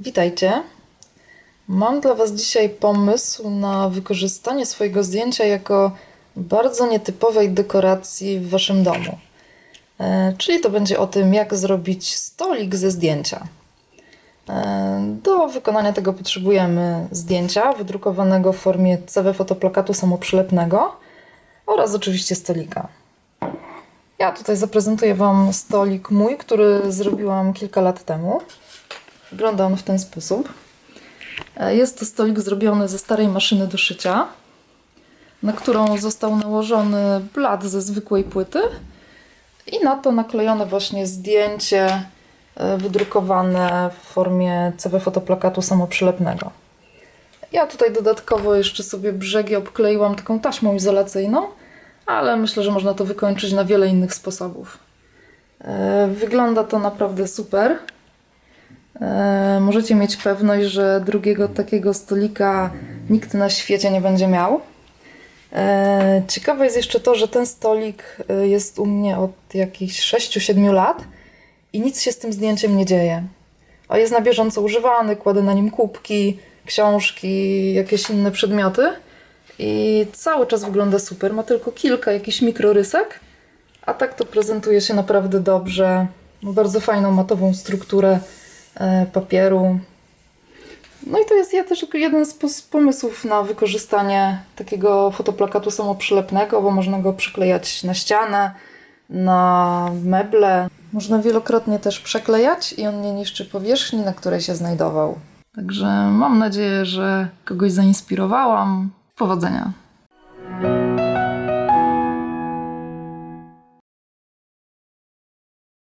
Witajcie. Mam dla Was dzisiaj pomysł na wykorzystanie swojego zdjęcia jako bardzo nietypowej dekoracji w Waszym domu. E, Czyli to będzie o tym, jak zrobić stolik ze zdjęcia. E, Do wykonania tego potrzebujemy zdjęcia wydrukowanego w formie CV fotoplakatu samoprzylepnego oraz oczywiście stolika. Ja tutaj zaprezentuję Wam stolik mój, który zrobiłam kilka lat temu. Wygląda on w ten sposób. E, Jest to stolik zrobiony ze starej maszyny do szycia, na którą został nałożony blat ze zwykłej płyty i na to naklejone właśnie zdjęcie e, wydrukowane w formie CV fotoplakatu samoprzylepnego. Ja tutaj dodatkowo jeszcze sobie brzegi obkleiłam taką taśmą izolacyjną, ale myślę, że można to wykończyć na wiele innych sposobów. E, Wygląda to naprawdę super. E, Możecie mieć pewność, że drugiego takiego stolika nikt na świecie nie będzie miał. E, Ciekawe jest jeszcze to, że ten stolik e, jest u mnie od jakichś 6-7 lat i nic się z tym zdjęciem nie dzieje. A jest na bieżąco używany, kładę na nim kubki, książki, jakieś inne przedmioty i cały czas wygląda super. Ma tylko kilka jakichś mikrorysek, a tak to prezentuje się naprawdę dobrze. Ma bardzo fajną matową strukturę papieru. No i to jest ja też jeden z pomysłów na wykorzystanie takiego fotoplakatu samoprzylepnego, bo można go przyklejać na ścianę, na meble. Można wielokrotnie też przeklejać i on nie niszczy powierzchni, na której się znajdował. Także mam nadzieję, że kogoś zainspirowałam. Powodzenia.